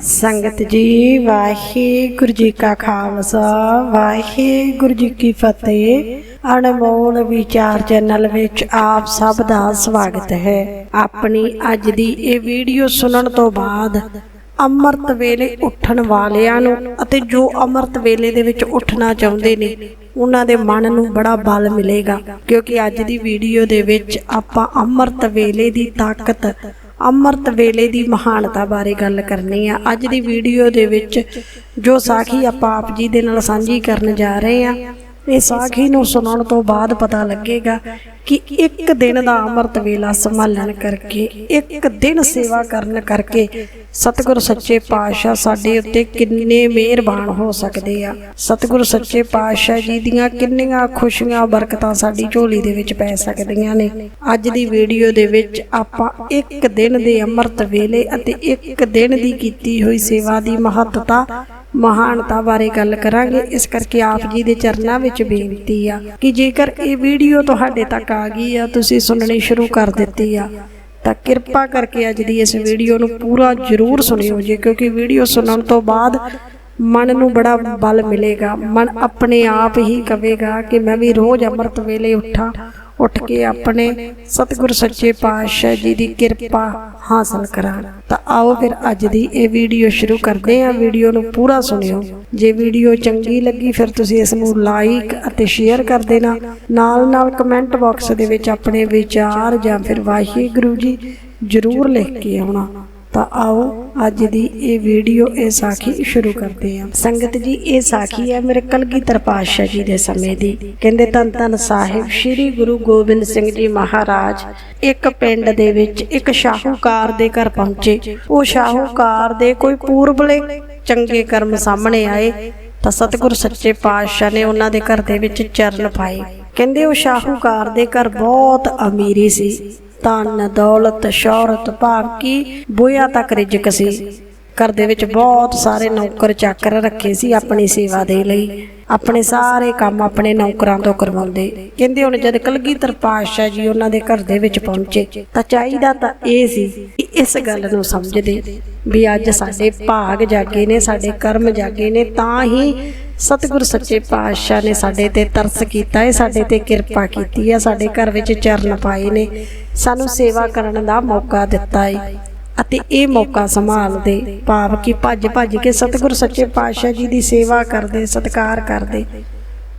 ਸੰਗਤ ਜੀ, ਵਾਹਿਗੁਰੂ ਜੀ ਕਾ ਖਾਲਸਾ, ਵਾਹਿਗੁਰੂ ਜੀ ਕੀ ਫਤਿਹ। ਅਨਮੋਲ ਵਿਚਾਰ ਚੈਨਲ ਵਿੱਚ ਆਪ ਸਭ ਦਾ ਸਵਾਗਤ ਹੈ। ਆਪਣੀ ਅੱਜ ਦੀ ਇਹ ਵੀਡੀਓ ਸੁਣਨ ਤੋਂ ਬਾਅਦ ਅੰਮ੍ਰਿਤ ਵੇਲੇ ਉੱਠਣ ਵਾਲਿਆਂ ਨੂੰ ਅਤੇ ਜੋ ਅੰਮ੍ਰਿਤ ਵੇਲੇ ਦੇ ਵਿੱਚ ਉੱਠਣਾ ਚਾਹੁੰਦੇ ਨੇ, ਉਹਨਾਂ ਦੇ ਮਨ ਨੂੰ ਬੜਾ ਬਲ ਮਿਲੇਗਾ। ਕਿਉਂਕਿ ਅੱਜ ਦੀ ਵੀਡੀਓ ਦੇ ਵਿੱਚ ਆਪਾਂ ਅੰਮ੍ਰਿਤ ਵੇਲੇ ਦੀ ਤਾਕਤ ਅੰਮ੍ਰਿਤ ਵੇਲੇ ਦੀ ਮਹਾਨਤਾ ਬਾਰੇ ਗੱਲ ਕਰਨੀ ਆ। ਅੱਜ ਦੀ ਵੀਡੀਓ ਦੇ ਵਿੱਚ ਜੋ ਸਾਖੀ ਆਪਾਂ ਆਪ ਜੀ ਦੇ ਨਾਲ ਸਾਂਝੀ ਕਰਨ ਜਾ ਰਹੇ ਆ ਇਹ ਸਾਖੀ ਨੂੰ ਸੁਣਨ ਤੋਂ ਬਾਅਦ ਪਤਾ ਲੱਗੇਗਾ ਕਿ ਇੱਕ ਦਿਨ ਦਾ ਅੰਮ੍ਰਿਤ ਵੇਲਾ ਸੰਭਾਲਣ ਕਰਕੇ, ਇੱਕ ਦਿਨ ਸੇਵਾ ਕਰਨ ਕਰਕੇ ਸਤਿਗੁਰ ਸੱਚੇ ਪਾਤਸ਼ਾਹ ਸਾਡੇ ਉੱਤੇ ਕਿੰਨੇ ਮਿਹਰਬਾਨ ਹੋ ਸਕਦੇ ਆ। ਸਤਿਗੁਰ ਸੱਚੇ ਪਾਤਸ਼ਾਹ ਜੀ ਦੀਆਂ ਕਿੰਨੀਆਂ ਖੁਸ਼ੀਆਂ, ਬਰਕਤਾਂ ਸਾਡੀ ਝੋਲੀ ਦੇ ਵਿੱਚ ਪੈ ਸਕਦੀਆਂ ਨੇ। ਅੱਜ ਦੀ ਵੀਡੀਓ ਦੇ ਵਿੱਚ ਆਪਾਂ ਇੱਕ ਦਿਨ ਦੇ ਅੰਮ੍ਰਿਤ ਵੇਲੇ ਅਤੇ ਇੱਕ ਦਿਨ ਦੀ ਕੀਤੀ ਹੋਈ ਸੇਵਾ ਦੀ ਮਹੱਤਤਾ ਮਹਾਨਤਾ ਬਾਰੇ ਗੱਲ ਕਰਾਂਗੇ। ਇਸ ਕਰਕੇ ਆਪ ਜੀ ਦੇ ਚਰਨਾਂ ਵਿੱਚ ਬੇਨਤੀ ਆ ਕਿ ਜੇਕਰ ਇਹ ਵੀਡੀਓ ਤੁਹਾਡੇ ਤੱਕ ਆ ਗਈ ਆ, ਤੁਸੀਂ ਸੁਣਨੀ ਸ਼ੁਰੂ ਕਰ ਦਿੱਤੀ ਆ, ਤਾਂ ਕਿਰਪਾ ਕਰਕੇ ਅੱਜ ਦੀ ਇਸ ਵੀਡੀਓ ਨੂੰ ਪੂਰਾ ਜ਼ਰੂਰ ਸੁਣਿਓ ਜੀ, ਕਿਉਂਕਿ ਵੀਡੀਓ ਸੁਣਨ ਤੋਂ ਬਾਅਦ ਮਨ ਨੂੰ ਬੜਾ ਬਲ ਮਿਲੇਗਾ। ਮਨ ਆਪਣੇ ਆਪ ਹੀ ਕਵੇਗਾ ਕਿ ਮੈਂ ਵੀ ਰੋਜ਼ ਅੰਮ੍ਰਿਤ ਵੇਲੇ ਉੱਠਾਂ। ਉੱਠ ਕੇ ਆਪਣੇ ਸਤਿਗੁਰ ਸੱਚੇ ਪਾਤਸ਼ਾਹ ਜੀ ਦੀ ਕਿਰਪਾ ਹਾਸਲ ਕਰਾਂ। ਤਾਂ ਆਓ ਫਿਰ ਅੱਜ ਦੀ ਇਹ ਵੀਡੀਓ ਸ਼ੁਰੂ ਕਰਦੇ ਹਾਂ। ਵੀਡੀਓ ਨੂੰ ਪੂਰਾ ਸੁਣਿਓ। ਜੇ ਵੀਡੀਓ ਚੰਗੀ ਲੱਗੀ ਫਿਰ ਤੁਸੀਂ ਇਸ ਨੂੰ ਲਾਈਕ ਅਤੇ ਸ਼ੇਅਰ ਕਰ ਦੇਣਾ। ਨਾਲ ਨਾਲ ਕਮੈਂਟ ਬਾਕਸ ਦੇ ਵਿੱਚ ਆਪਣੇ ਵਿਚਾਰ ਜਾਂ ਫਿਰ ਵਾਹਿਗੁਰੂ ਜੀ ਜ਼ਰੂਰ ਲਿਖ ਕੇ ਆਉਣਾ। ਤਾਂ ਆਓ ਅੱਜ ਦੀ ਇਹ ਵੀਡੀਓ ਇਹ ਸਾਖੀ ਸ਼ੁਰੂ ਕਰਦੇ ਹਾਂ। ਸੰਗਤ ਜੀ, ਇਹ ਸਾਖੀ ਹੈ ਮੇਰੇ ਕਲਗੀਧਰ ਪਾਤਸ਼ਾਹ ਜੀ ਦੇ ਸਮੇਂ ਦੀ। ਕਹਿੰਦੇ, ਧੰਨ ਧੰਨ ਸਾਹਿਬ, ਸ੍ਰੀ ਗੁਰੂ ਗੋਬਿੰਦ ਸਿੰਘ ਜੀ ਮਹਾਰਾਜ, ਇੱਕ ਪਿੰਡ ਦੇ ਵਿੱਚ ਇੱਕ ਸ਼ਾਹੂਕਾਰ ਦੇ ਘਰ ਪਹੁੰਚੇ। ਉਹ ਸ਼ਾਹੂਕਾਰ ਦੇ ਕੋਈ ਪੂਰਬਲੇ ਚੰਗੇ ਕਰਮ ਸਾਹਮਣੇ ਆਏ ਤਾਂ ਸਤਿਗੁਰ ਸੱਚੇ ਪਾਤਸ਼ਾਹ ਨੇ ਉਹਨਾਂ ਦੇ ਘਰ ਦੇ ਵਿੱਚ ਚਰਨ ਪਾਏ। ਕਹਿੰਦੇ, ਉਹ ਸ਼ਾਹੂਕਾਰ ਦੇ ਘਰ ਬਹੁਤ ਅਮੀਰੀ ਸੀ। ਧਨ, ਦੌਲਤ, ਸ਼ੌਹਰਤ ਭਾਗੀ ਬੋਇਆ ਤੱਕ ਰਿਜਕ ਸੀ। ਘਰ ਦੇ ਵਿੱਚ ਬਹੁਤ ਸਾਰੇ ਨੌਕਰ ਚਾਕਰ ਰੱਖੇ ਸੀ ਆਪਣੀ ਸੇਵਾ ਦੇ ਲਈ। ਆਪਣੇ ਸਾਰੇ ਕੰਮ ਆਪਣੇ ਨੌਕਰਾਂ ਤੋਂ ਕਰਵਾਉਂਦੇ। ਕਹਿੰਦੇ ਹੁਣ ਜਦ ਕਲਗੀਧਰ ਪਾਤਸ਼ਾਹ ਜੀ ਉਹਨਾਂ ਦੇ ਘਰ ਦੇ ਵਿੱਚ ਪਹੁੰਚੇ, ਤਾਂ ਚਾਹੀਦਾ ਤਾਂ ਇਹ ਸੀ ਕਿ ਇਸ ਗੱਲ ਨੂੰ ਸਮਝਦੇ ਵੀ ਅੱਜ ਸਾਡੇ ਭਾਗ ਜਾਗੇ ਨੇ, ਸਾਡੇ ਕਰਮ ਜਾਗੇ ਨੇ, ਤਾਂ ਹੀ ਸਤਿਗੁਰ ਸੱਚੇ ਪਾਤਸ਼ਾਹ ਨੇ ਸਾਡੇ ਤੇ ਤਰਸ ਕੀਤਾ ਹੈ, ਸਾਡੇ ਤੇ ਕਿਰਪਾ ਕੀਤੀ ਹੈ, ਸਾਡੇ ਘਰ ਵਿੱਚ ਚਰਨ ਪਾਏ ਨੇ। ਸਾਨੂੰ ਸੇਵਾ ਕਰਨ ਦਾ ਮੌਕਾ ਦਿੱਤਾ ਹੈ ਅਤੇ ਇਹ ਮੌਕਾ ਸੰਭਾਲਦੇ। ਭਾਵ ਕਿ ਭੱਜ ਭੱਜ ਕੇ ਸਤਿਗੁਰ ਸੱਚੇ ਪਾਤਸ਼ਾਹ ਜੀ ਦੀ ਸੇਵਾ ਕਰਦੇ ਸਤਿਕਾਰ ਕਰਦੇ।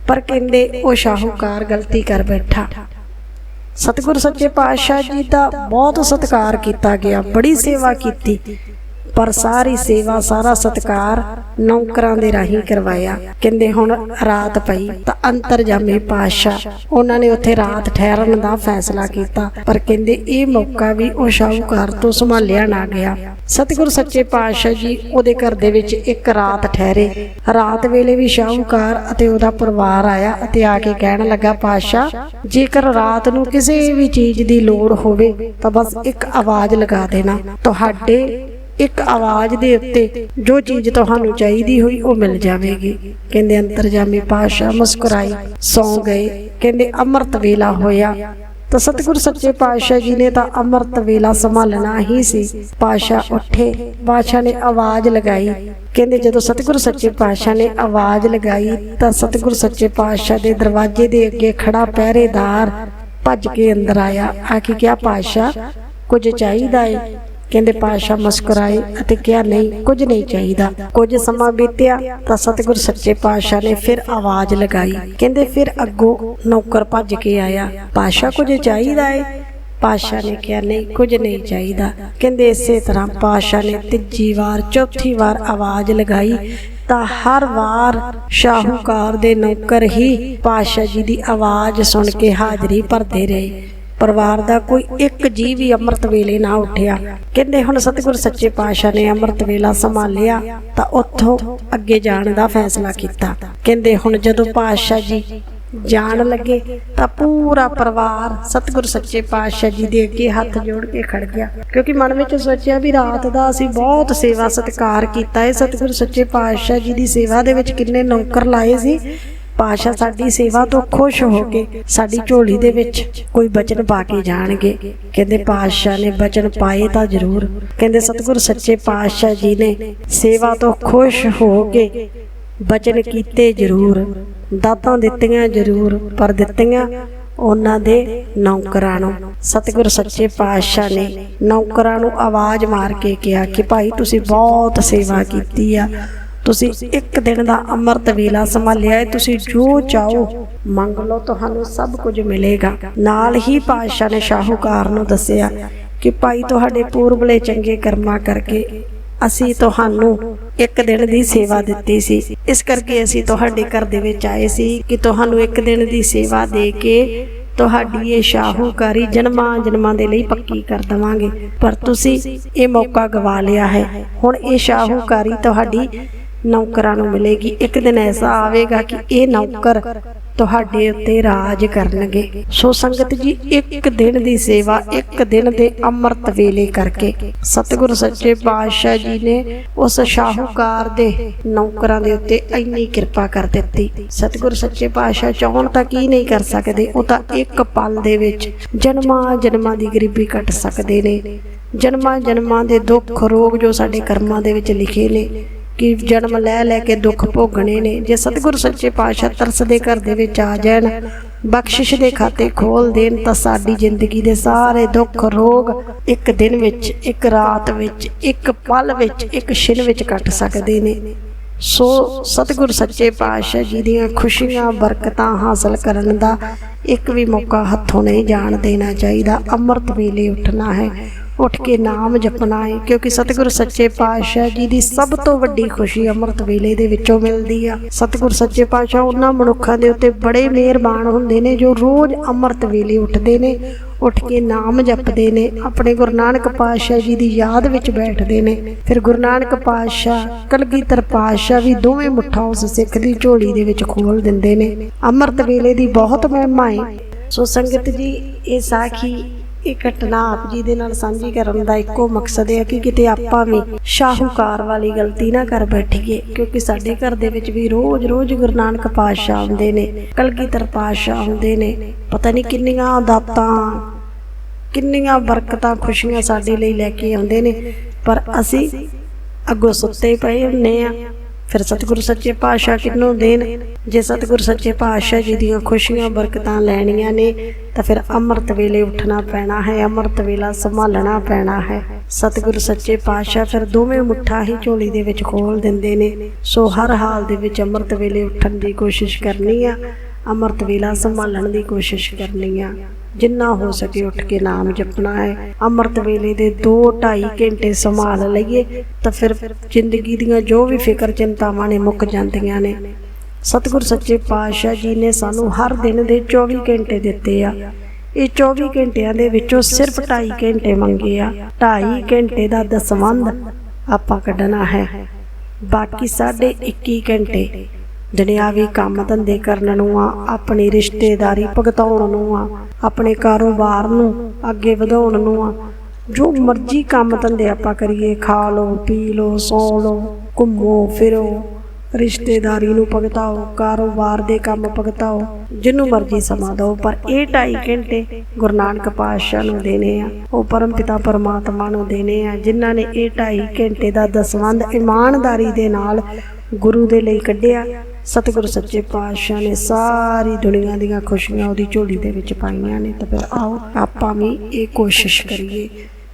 ਪਰ ਕਹਿੰਦੇ ਉਹ ਸ਼ਾਹੂਕਾਰ ਗਲਤੀ ਕਰ ਬੈਠਾ। ਸਤਿਗੁਰ ਸੱਚੇ ਪਾਤਸ਼ਾਹ ਜੀ ਦਾ ਬਹੁਤ ਸਤਿਕਾਰ ਕੀਤਾ ਗਿਆ ਬੜੀ ਸੇਵਾ ਕੀਤੀ। ਪਰ ਸਾਰੀ ਸੇਵਾ, ਸਾਰਾ ਸਤਿਕਾਰ ਨੌਕਰਾਂ ਦੇ ਰਾਹੀਂ ਕਰਵਾਇਆ। ਕਹਿੰਦੇ ਹੁਣ ਰਾਤ ਪਈ ਤਾਂ ਅੰਤਰਜਾਮੀ ਪਾਤਸ਼ਾਹ, ਉਹਨਾਂ ਨੇ ਉੱਥੇ ਰਾਤ ਠਹਿਰਨ ਦਾ ਫੈਸਲਾ ਕੀਤਾ। ਪਰ ਕਹਿੰਦੇ ਇਹ ਮੌਕਾ ਵੀ ਉਹ ਸ਼ਾਹੂਕਾਰ ਤੋਂ ਸੰਭਾਲਿਆ ਨਾ ਗਿਆ। ਸਤਿਗੁਰ ਸੱਚੇ ਪਾਤਸ਼ਾਹ ਜੀ ਉਹਦੇ ਘਰ ਦੇ ਵਿੱਚ ਇੱਕ ਰਾਤ ਠਹਿਰੇ। ਰਾਤ ਵੇਲੇ ਵੀ ਸ਼ਾਹੂਕਾਰ ਅਤੇ ਉਹਦਾ ਪਰਿਵਾਰ ਆਇਆ ਅਤੇ ਆ ਕੇ ਕਹਿਣ ਲੱਗਾ, ਪਾਤਸ਼ਾਹ, ਜੇਕਰ ਰਾਤ ਨੂੰ ਕਿਸੇ ਵੀ ਚੀਜ਼ ਦੀ ਲੋੜ ਹੋਵੇ ਤਾਂ ਬਸ ਇੱਕ ਆਵਾਜ਼ ਲਗਾ ਦੇਣਾ। ਤੁਹਾਡੇ ਇੱਕ ਆਵਾਜ਼ ਦੇ ਉੱਤੇ ਜੋ ਚੀਜ਼ ਤੁਹਾਨੂੰ ਚਾਹੀਦੀ ਹੋਈ ਉਹ ਮਿਲ ਜਾਵੇਗੀ। ਕਹਿੰਦੇ, ਅੰਤਰਜਾਮੀ ਪਾਤਸ਼ਾਹ ਮੁਸਕਰਾਈ, ਸੌ ਗਏ। ਕਹਿੰਦੇ, ਅੰਮ੍ਰਿਤ ਵੇਲਾ ਹੋਇਆ। ਤਾਂ ਸਤਿਗੁਰ ਸੱਚੇ ਪਾਤਸ਼ਾਹ ਜੀ ਨੇ ਤਾਂ ਅੰਮ੍ਰਿਤ ਵੇਲਾ ਸੰਭਾਲਣਾ ਹੀ ਸੀ। ਪਾਤਸ਼ਾਹ ਉੱਠੇ, ਪਾਤਸ਼ਾਹ ਨੇ ਆਵਾਜ਼ ਲਗਾਈ। ਕਹਿੰਦੇ, ਜਦੋਂ ਸਤਿਗੁਰ ਸੱਚੇ ਪਾਤਸ਼ਾਹ ਨੇ ਆਵਾਜ਼ ਲਗਾਈ ਤਾਂ ਸਤਿਗੁਰ ਸੱਚੇ ਪਾਤਸ਼ਾਹ ਦੇ ਦਰਵਾਜ਼ੇ ਦੇ ਅੱਗੇ ਖੜਾ ਪਹਿਰੇਦਾਰ ਭੱਜ ਕੇ ਅੰਦਰ ਆਇਆ। ਆ ਕੇ ਕਿਹਾ ਪਾਤਸ਼ਾਹ, ਕੁਝ ਚਾਹੀਦਾ ਹੈ ਕਹਿੰਦੇ ਪਾਸ਼ਾ ਮੁਸਕਰਾਏ ਅਤੇ ਕਿਹਾ, ਨਹੀਂ, ਕੁਝ ਨਹੀਂ ਚਾਹੀਦਾ। ਕੁਝ ਸਮਾਂ ਬੀਤਿਆ ਤਾਂ ਸਤਿਗੁਰ ਸੱਚੇ ਪਾਸ਼ਾ ਨੇ ਫਿਰ ਆਵਾਜ਼ ਲਗਾਈ। ਕਹਿੰਦੇ ਫਿਰ ਅੱਗੋਂ ਨੌਕਰ ਭੱਜ ਕੇ ਆਇਆ। ਪਾਸ਼ਾ ਕੁਝ ਚਾਹੀਦਾ ਏ? ਪਾਸ਼ਾ ਨੇ ਕਿਹਾ, ਨਹੀਂ, ਕੁਝ ਨਹੀਂ ਚਾਹੀਦਾ। ਕਹਿੰਦੇ ਇਸੇ ਤਰ੍ਹਾਂ ਪਾਸ਼ਾ ਨੇ ਤੀਜੀ ਵਾਰ, ਚੌਥੀ ਵਾਰ ਆਵਾਜ਼ ਲਗਾਈ ਤਾਂ ਹਰ ਵਾਰ ਸ਼ਾਹੂਕਾਰ ਦੇ ਨੌਕਰ ਹੀ ਪਾਸ਼ਾ ਜੀ ਦੀ ਆਵਾਜ਼ ਸੁਣ ਕੇ ਹਾਜ਼ਰੀ ਭਰਦੇ ਰਹੇ। ਪਰਿਵਾਰ ਦਾ ਕੋਈ ਇੱਕ ਜੀ ਵੀ ਅੰਮ੍ਰਿਤ ਵੇਲੇ ਨਾ ਉੱਠਿਆ। ਕਹਿੰਦੇ ਹੁਣ ਸਤਿਗੁਰ ਸੱਚੇ ਪਾਤਸ਼ਾਹ ਨੇ ਅੰਮ੍ਰਿਤ ਵੇਲਾ ਸੰਭਾਲਿਆ ਤਾਂ ਉੱਥੋਂ ਅੱਗੇ ਜਾਣ ਦਾ ਫੈਸਲਾ ਕੀਤਾ। ਕਹਿੰਦੇ ਹੁਣ ਜਦੋਂ ਪਾਤਸ਼ਾਹ ਜੀ ਜਾਣ ਲੱਗੇ ਤਾਂ ਪੂਰਾ ਪਰਿਵਾਰ ਸਤਿਗੁਰ ਸੱਚੇ ਪਾਤਸ਼ਾਹ ਜੀ ਦੇ ਅੱਗੇ ਹੱਥ ਜੋੜ ਕੇ ਖੜ ਗਿਆ। ਕਿਉਂਕਿ ਮਨ ਵਿੱਚ ਸੋਚਿਆ ਵੀ ਰਾਤ ਦਾ ਅਸੀਂ ਬਹੁਤ ਸੇਵਾ ਸਤਿਕਾਰ ਕੀਤਾ ਹੈ ਸਤਿਗੁਰ ਸੱਚੇ ਪਾਤਸ਼ਾਹ ਜੀ ਦੀ ਸੇਵਾ ਦੇ ਵਿੱਚ ਕਿੰਨੇ ਨੌਕਰ ਲਾਏ ਸੀ। ਪਾਸ਼ਾ ਸਾਡੀ ਸੇਵਾ ਤੋਂ ਖੁਸ਼ ਹੋ ਕੇ ਸਾਡੀ ਝੋਲੀ ਦੇ ਵਿੱਚ ਕੋਈ ਬਚਨ ਪਾ ਕੇ ਜਾਣਗੇ। ਕਹਿੰਦੇ ਪਾਸ਼ਾ ਨੇ ਬਚਨ ਪਾਏ ਤਾਂ ਜ਼ਰੂਰ। ਕਹਿੰਦੇ ਸਤਿਗੁਰ ਸੱਚੇ ਪਾਤਸ਼ਾਹ ਜੀ ਨੇ ਸੇਵਾ ਤੋਂ ਖੁਸ਼ ਹੋ ਕੇ ਬਚਨ ਕੀਤੇ ਜ਼ਰੂਰ। ਦਾਤਾਂ ਦਿੱਤੀਆਂ ਜ਼ਰੂਰ, ਪਰ ਦਿੱਤੀਆਂ ਉਹਨਾਂ ਦੇ ਨੌਕਰਾਂ ਨੂੰ। ਸਤਿਗੁਰ ਸੱਚੇ ਪਾਤਸ਼ਾਹ ਨੇ ਨੌਕਰਾਂ ਨੂੰ ਆਵਾਜ਼ ਮਾਰ ਕੇ ਕਿਹਾ ਕਿ ਭਾਈ ਤੁਸੀਂ ਬਹੁਤ ਸੇਵਾ ਕੀਤੀ ਆ। ਤੁਸੀਂ ਇੱਕ ਦਿਨ ਦਾ ਅੰਮ੍ਰਿਤ ਵੇਲਾ ਸੰਭਾਲਿਆ ਹੈ, ਤੁਸੀਂ ਜੋ ਚਾਹੋ ਮੰਗ ਲਓ, ਤੁਹਾਨੂੰ ਸਭ ਕੁਝ ਮਿਲੇਗਾ। ਨਾਲ ਹੀ ਪਾਤਸ਼ਾਹ ਨੇ ਸ਼ਾਹੂਕਾਰ ਨੂੰ ਦੱਸਿਆ ਕਿ ਭਾਈ, ਤੁਹਾਡੇ ਪੂਰਬਲੇ ਚੰਗੇ ਕਰਮਾਂ ਕਰਕੇ ਅਸੀਂ ਤੁਹਾਨੂੰ ਇੱਕ ਦਿਨ ਦੀ ਸੇਵਾ ਦਿੱਤੀ ਸੀ। ਇਸ ਕਰਕੇ ਅਸੀਂ ਤੁਹਾਡੇ ਘਰ ਦੇ ਵਿੱਚ ਆਏ ਸੀ ਕਿ ਤੁਹਾਨੂੰ ਇੱਕ ਦਿਨ ਦੀ ਸੇਵਾ ਦੇ ਕੇ ਤੁਹਾਡੀ ਇਹ ਸ਼ਾਹੂਕਾਰੀ ਜਨਮਾਂ ਜਨਮਾਂ ਦੇ ਲਈ ਪੱਕੀ ਕਰ ਦਵਾਂਗੇ। ਪਰ ਤੁਸੀਂ ਇਹ ਮੌਕਾ ਗਵਾ ਲਿਆ ਹੈ। ਹੁਣ ਇਹ ਸ਼ਾਹੂਕਾਰੀ ਤੁਹਾਡੀ ਨੌਕਰਾਂ ਨੂੰ ਮਿਲੇਗੀ। ਇੱਕ ਦਿਨ ਐਸਾ ਆਵੇਗਾ ਕਿ ਇਹ ਨੌਕਰ ਤੁਹਾਡੇ ਉੱਤੇ ਰਾਜ ਕਰਨਗੇ। ਸੋ ਸੰਗਤ ਜੀ, ਇੱਕ ਦਿਨ ਦੀ ਸੇਵਾ, ਇੱਕ ਦਿਨ ਦੇ ਅੰਮ੍ਰਿਤ ਵੇਲੇ ਕਰਕੇ ਸਤਿਗੁਰ ਸੱਚੇ ਪਾਤਸ਼ਾਹ ਜੀ ਨੇ ਉਸ ਸ਼ਾਹੂਕਾਰ ਦੇ ਨੌਕਰਾਂ ਦੇ ਉੱਤੇ ਇੰਨੀ ਕਿਰਪਾ ਕਰ ਦਿੱਤੀ। ਸਤਿਗੁਰ ਸੱਚੇ ਪਾਤਸ਼ਾਹ ਚਾਹਣ ਤਾਂ ਕੀ ਨਹੀਂ ਕਰ ਸਕਦੇ, ਉਹ ਤਾਂ ਇੱਕ ਪਲ ਦੇ ਵਿੱਚ ਜਨਮਾਂ ਜਨਮਾਂ ਦੀ ਗਰੀਬੀ ਕੱਟ ਸਕਦੇ ਨੇ। ਜਨਮਾਂ ਜਨਮਾਂ ਦੇ ਦੁੱਖ ਰੋਗ ਜੋ ਸਾਡੇ ਕਰਮਾਂ ਦੇ ਵਿੱਚ ਲਿਖੇ ਨੇ ਕਿ ਜਨਮ ਲੈ ਲੈ ਕੇ ਦੁੱਖ ਭੋਗਣੇ ਨੇ, ਜੇ ਸਤਿਗੁਰ ਸੱਚੇ ਪਾਤਸ਼ਾਹ ਤਰਸ ਦੇ ਘਰ ਦੇ ਵਿੱਚ ਆ ਜਾਣ, ਬਖਸ਼ਿਸ਼ ਦੇ ਖਾਤੇ ਖੋਲ ਦੇਣ, ਤਾਂ ਸਾਡੀ ਜ਼ਿੰਦਗੀ ਦੇ ਸਾਰੇ ਦੁੱਖ ਰੋਗ ਇੱਕ ਦਿਨ ਵਿੱਚ, ਇੱਕ ਰਾਤ ਵਿੱਚ, ਇੱਕ ਪਲ ਵਿੱਚ, ਇੱਕ ਛਿਨ ਵਿੱਚ ਕੱਟ ਸਕਦੇ ਨੇ। ਸੋ ਸਤਿਗੁਰ ਸੱਚੇ ਪਾਤਸ਼ਾਹ ਜੀ ਦੀਆਂ ਖੁਸ਼ੀਆਂ, ਬਰਕਤਾਂ ਹਾਸਲ ਕਰਨ ਦਾ ਇੱਕ ਵੀ ਮੌਕਾ ਹੱਥੋਂ ਨਹੀਂ ਜਾਣ ਦੇਣਾ ਚਾਹੀਦਾ। ਅੰਮ੍ਰਿਤ ਵੇਲੇ ਉੱਠਣਾ ਹੈ। ਉੱਠ ਕੇ ਨਾਮ ਜਪਣਾ ਹੈ ਕਿਉਂਕਿ ਸਤਿਗੁਰ ਸੱਚੇ ਪਾਤਸ਼ਾਹ ਜੀ ਦੀ ਸਭ ਤੋਂ ਵੱਡੀ ਖੁਸ਼ੀ ਅੰਮ੍ਰਿਤ ਵੇਲੇ ਦੇ ਵਿੱਚੋਂ ਮਿਲਦੀ ਆ। ਸਤਿਗੁਰ ਸੱਚੇ ਪਾਤਸ਼ਾਹ ਉਹਨਾਂ ਮਨੁੱਖਾਂ ਦੇ ਉੱਤੇ ਬੜੇ ਮਿਹਰਬਾਨ ਹੁੰਦੇ ਨੇ, ਜੋ ਰੋਜ਼ ਅੰਮ੍ਰਿਤ ਵੇਲੇ ਉੱਠਦੇ ਨੇ, ਉੱਠ ਕੇ ਨਾਮ ਜਪਦੇ ਨੇ, ਆਪਣੇ ਗੁਰੂ ਨਾਨਕ ਪਾਤਸ਼ਾਹ ਜੀ ਦੀ ਯਾਦ ਵਿੱਚ ਬੈਠਦੇ ਨੇ। ਫਿਰ ਗੁਰੂ ਨਾਨਕ ਪਾਤਸ਼ਾਹ, ਕਲਗੀਧਰ ਪਾਤਸ਼ਾਹ ਵੀ ਦੋਵੇਂ ਮੁੱਠਾਂ ਉਸ ਸਿੱਖ ਦੀ ਝੋਲੀ ਦੇ ਵਿੱਚ ਖੋਲ ਦਿੰਦੇ ਨੇ। ਅੰਮ੍ਰਿਤ ਵੇਲੇ ਦੀ ਬਹੁਤ ਮਹਿਮਾ ਹੈ ਸੋ ਸੰਗਤ ਜੀ, ਇਹ ਸਾਖੀ ਇਹ ਘਟਨਾ ਆਪ ਜੀ ਦੇ ਨਾਲ ਸਾਂਝੀ ਕਰਨ ਦਾ ਇੱਕੋ ਮਕਸਦ ਹੈ ਕਿ ਕਿਤੇ ਆਪਾਂ ਵੀ ਸ਼ਾਹੂਕਾਰ ਵਾਲੀ ਗਲਤੀ ਨਾ ਕਰ ਬੈਠੀਏ, ਕਿਉਂਕਿ ਸਾਡੇ ਘਰ ਦੇ ਵਿੱਚ ਵੀ ਰੋਜ਼-ਰੋਜ਼ ਗੁਰੂ ਨਾਨਕ ਪਾਤਸ਼ਾਹ ਆਉਂਦੇ ਨੇ, ਕਲਗੀਧਰ ਪਾਤਸ਼ਾਹ ਆਉਂਦੇ ਨੇ, ਪਤਾ ਨਹੀਂ ਕਿੰਨੀਆਂ ਦਾਤਾਂ, ਕਿੰਨੀਆਂ ਬਰਕਤਾਂ, ਖੁਸ਼ੀਆਂ ਸਾਡੇ ਲਈ ਲੈ ਕੇ ਆਉਂਦੇ ਨੇ, ਪਰ ਅਸੀਂ ਅੱਗੋਂ ਸੁੱਤੇ ਪਏ ਹੁੰਨੇ ਆ ਫਿਰ ਸਤਿਗੁਰੂ ਸੱਚੇ ਪਾਤਸ਼ਾਹ ਕਿਹਨੂੰ ਦੇਣ? ਜੇ ਸਤਿਗੁਰੂ ਸੱਚੇ ਪਾਤਸ਼ਾਹ ਜੀ ਦੀਆਂ ਖੁਸ਼ੀਆਂ, ਬਰਕਤਾਂ ਲੈਣੀਆਂ ਨੇ ਤਾਂ ਫਿਰ ਅੰਮ੍ਰਿਤ ਵੇਲੇ ਉੱਠਣਾ ਪੈਣਾ ਹੈ, ਅੰਮ੍ਰਿਤ ਵੇਲਾ ਸੰਭਾਲਣਾ ਪੈਣਾ ਹੈ। ਸਤਿਗੁਰ ਸੱਚੇ ਪਾਤਸ਼ਾਹ ਫਿਰ ਦੋਵੇਂ ਮੁੱਠਾ ਹੀ ਝੋਲੀ ਦੇ ਵਿੱਚ ਖੋਲ ਦਿੰਦੇ ਨੇ। ਸੋ ਹਰ ਹਾਲ ਦੇ ਵਿੱਚ ਅੰਮ੍ਰਿਤ ਵੇਲੇ ਉੱਠਣ ਦੀ ਕੋਸ਼ਿਸ਼ ਕਰਨੀ ਆ, ਅੰਮ੍ਰਿਤ ਵੇਲਾ ਸੰਭਾਲਣ ਦੀ ਕੋਸ਼ਿਸ਼ ਕਰਨੀ ਆ। ਜਿੰਨਾ ਹੋ ਸਕੇ ਉੱਠ ਕੇ ਨਾਮ ਜਪਣਾ ਹੈ। ਅੰਮ੍ਰਿਤ ਵੇਲੇ ਦੇ 2-2.5 ਘੰਟੇ ਸੰਭਾਲ ਲਈਏ ਤਾਂ ਫਿਰ ਜ਼ਿੰਦਗੀ ਦੀਆਂ ਜੋ ਵੀ ਫਿਕਰ ਚਿੰਤਾਵਾਂ ਨੇ ਮੁੱਕ ਜਾਂਦੀਆਂ ਨੇ। ਸਤਿਗੁਰ ਸੱਚੇ ਪਾਤਸ਼ਾਹ ਜੀ ਨੇ ਸਾਨੂੰ ਹਰ ਦਿਨ ਦੇ 24 ਘੰਟੇ ਦਿੱਤੇ ਆ। ਇਹ 24 ਘੰਟਿਆਂ ਦੇ ਵਿੱਚੋਂ ਸਿਰਫ 2.5 ਘੰਟੇ ਮੰਗੇ ਆ। 2.5 ਘੰਟੇ ਦਾ ਦਸਵੰਧ ਆਪਾਂ ਕੱਢਣਾ ਹੈ। ਬਾਕੀ ਸਾਡੇ 21 ਘੰਟੇ ਦੁਨਿਆਵੀ ਕੰਮ ਧੰਦੇ ਕਰਨ ਨੂੰ ਆ, ਆਪਣੀ ਰਿਸ਼ਤੇਦਾਰੀ ਭੁਗਤਾਉਣ ਨੂੰ ਆ, ਆਪਣੇ ਕਾਰੋਬਾਰ ਨੂੰ ਅੱਗੇ ਵਧਾਉਣ ਨੂੰ ਆ, ਜੋ ਮਰਜ਼ੀ ਕੰਮ ਧੰਦੇ ਆਪਾਂ ਕਰੀਏ, ਖਾ ਲਓ, ਪੀ ਲਓ, ਸੌ ਲਓ, ਘੁੰਮੋ, ਫਿਰੋ। ਰਿਸ਼ਤੇਦਾਰੀ ਨੂੰ ਭਗਤਾਓ, ਕਾਰੋਬਾਰ ਦੇ ਕੰਮ ਭਗਤਾਓ ਜਿਹਨੂੰ ਮਰਜ਼ੀ ਸਮਾਂ ਦਿਓ, ਪਰ ਇਹ 2.5 ਘੰਟੇ ਗੁਰੂ ਨਾਨਕ ਪਾਤਸ਼ਾਹ ਨੂੰ ਦੇਣੇ ਆ, ਉਹ ਪਰਮ ਪਿਤਾ ਪਰਮਾਤਮਾ ਨੂੰ ਦੇਣੇ ਆ, ਜਿਨ੍ਹਾਂ ਨੇ ਇਹ 2.5 ਘੰਟੇ ਦਾ ਦਸਵੰਧ ਇਮਾਨਦਾਰੀ ਦੇ ਨਾਲ ਗੁਰੂ ਦੇ ਲਈ ਕੱਢਿਆ। ਸਤਿਗੁਰ ਸੱਚੇ ਪਾਤਸ਼ਾਹ ਨੇ ਸਾਰੀ ਦੁਨੀਆ ਦੀਆਂ ਖੁਸ਼ੀਆਂ ਉਹਦੀ ਝੋਲੀ ਦੇ ਵਿੱਚ ਪਾਈਆਂ ਨੇ ਤਾਂ ਫਿਰ ਆਓ ਆਪਾਂ ਵੀ ਇਹ ਕੋਸ਼ਿਸ਼ ਕਰੀਏ।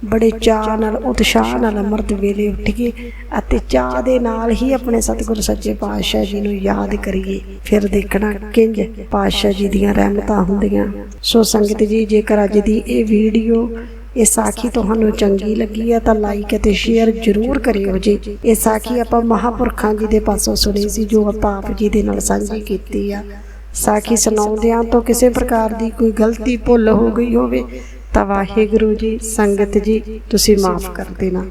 ਬੜੇ ਚਾਅ ਨਾਲ, ਉਤਸ਼ਾਹ ਨਾਲ ਅੰਮ੍ਰਿਤ ਵੇਲੇ ਉੱਠੀਏ ਅਤੇ ਚਾਅ ਦੇ ਨਾਲ ਹੀ ਆਪਣੇ ਸਤਿਗੁਰੂ ਸੱਚੇ ਪਾਤਸ਼ਾਹ ਜੀ ਨੂੰ ਯਾਦ ਕਰੀਏ। ਫਿਰ ਦੇਖਣਾ ਕਿੰਜ ਪਾਤਸ਼ਾਹ ਜੀ ਦੀਆਂ ਰਹਿਮਤਾਂ ਹੁੰਦੀਆਂ। ਸੋ ਸੰਗਤ ਜੀ, ਜੇਕਰ ਅੱਜ ਦੀ ਇਹ ਵੀਡੀਓ ਇਹ ਸਾਖੀ ਤੁਹਾਨੂੰ ਚੰਗੀ ਲੱਗੀ ਹੈ ਤਾਂ ਲਾਈਕ ਅਤੇ ਸ਼ੇਅਰ ਜ਼ਰੂਰ ਕਰਿਓ ਜੀ। ਇਹ ਸਾਖੀ ਆਪਾਂ ਮਹਾਪੁਰਖਾਂ ਜੀ ਦੇ ਪਾਸੋਂ ਸੁਣੀ ਸੀ, ਜੋ ਆਪਾਂ ਆਪ ਜੀ ਦੇ ਨਾਲ ਸਾਂਝੀ ਕੀਤੀ ਆ। ਸਾਖੀ ਸੁਣਾਉਂਦਿਆਂ ਤੋਂ ਕਿਸੇ ਪ੍ਰਕਾਰ ਦੀ ਕੋਈ ਗਲਤੀ ਭੁੱਲ ਹੋ ਗਈ ਹੋਵੇ ਤਾਂ ਵਾਹਿਗੁਰੂ ਜੀ ਸੰਗਤ ਜੀ ਤੁਸੀਂ ਮਾਫ ਕਰ ਦੇਣਾ।